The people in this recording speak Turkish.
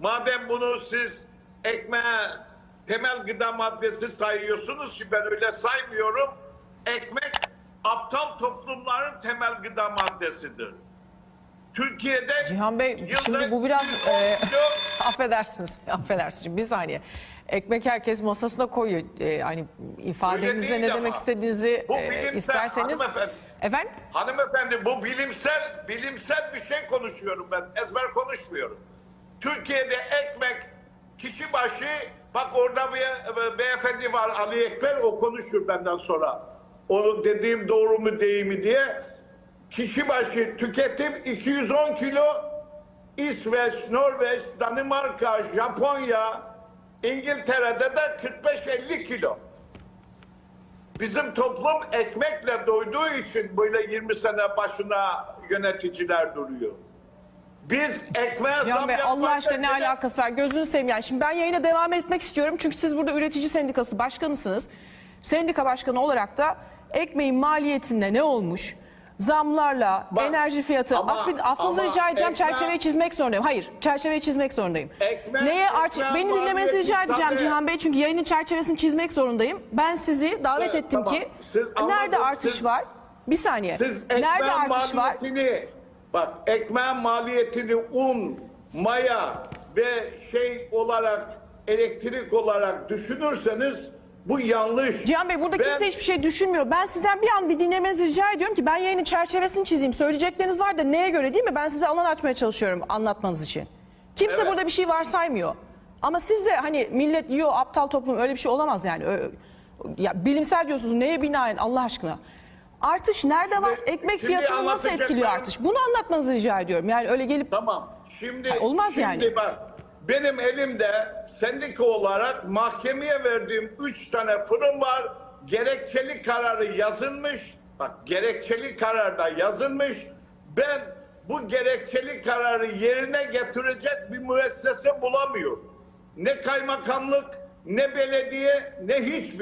madem bunu siz ekmeğe temel gıda maddesi sayıyorsunuz ki ben öyle saymıyorum. Ekmek aptal toplumların temel gıda maddesidir. Türkiye'de Cihan Bey şimdi bu biraz e, 110 kilo- affedersiniz affedersiniz bir saniye. Ekmek herkes masasına koyuyor. E, hani ifadenizle ne ama. demek istediğinizi Bu e, bilimsel, isterseniz. hanımefendi. Efendim? Hanımefendi bu bilimsel bilimsel bir şey konuşuyorum ben. Ezber konuşmuyorum. Türkiye'de ekmek kişi başı bak orada bir e, beyefendi var Ali Ekber o konuşur benden sonra. Onu dediğim doğru mu değil mi diye. Kişi başı tüketim 210 kilo İsveç, Norveç, Danimarka, Japonya, İngiltere'de de 45-50 kilo. Bizim toplum ekmekle doyduğu için böyle 20 sene başına yöneticiler duruyor. Biz ekmeğe Cihan zam Bey Allah aşkına ne bile- alakası var? Gözünü seveyim. Yani şimdi ben yayına devam etmek istiyorum. Çünkü siz burada üretici sendikası başkanısınız. Sendika başkanı olarak da ekmeğin maliyetinde ne olmuş? Zamlarla, Bak, enerji fiyatı. ama- Affed- affınızı ama rica edeceğim. ekmeğ- çerçeveyi çizmek zorundayım. Hayır, çerçeveyi çizmek zorundayım. Ekmeğ- Neye artık beni dinlemenizi maliyeti rica edeceğim tabii. Cihan Bey. Çünkü yayının çerçevesini çizmek zorundayım. Ben sizi davet Evet, ettim tamam. ki Siz nerede anladım, artış siz- var? Bir saniye. Siz ekmeğin nerede artış var? maliyetini bak ekmeğin maliyetini un, maya ve şey olarak elektrik olarak düşünürseniz bu yanlış. Cihan Bey burada Ben- kimse hiçbir şey düşünmüyor. Ben sizden bir an bir dinlemenizi rica ediyorum ki ben yayının çerçevesini çizeyim. Söyleyecekleriniz var da neye göre değil mi? Ben size alan açmaya çalışıyorum anlatmanız için. Kimse Evet. burada bir şey varsaymıyor. Ama siz de hani millet yiyor aptal toplum öyle bir şey olamaz yani. Ya bilimsel diyorsunuz neye binaen Allah aşkına? Artış nerede var? Ekmek şimdi fiyatını nasıl anlatacaklarım- etkiliyor artış? Bunu anlatmanızı rica ediyorum. Yani öyle gelip Tamam. Şimdi Ha, olmaz şimdi yani. bak benim elimde sendika olarak mahkemeye verdiğim üç tane fırın var. Gerekçeli kararı yazılmış. Bak gerekçeli kararda yazılmış. Ben bu gerekçeli kararı yerine getirecek bir müessese bulamıyorum. Ne kaymakamlık, ne belediye, ne hiçbir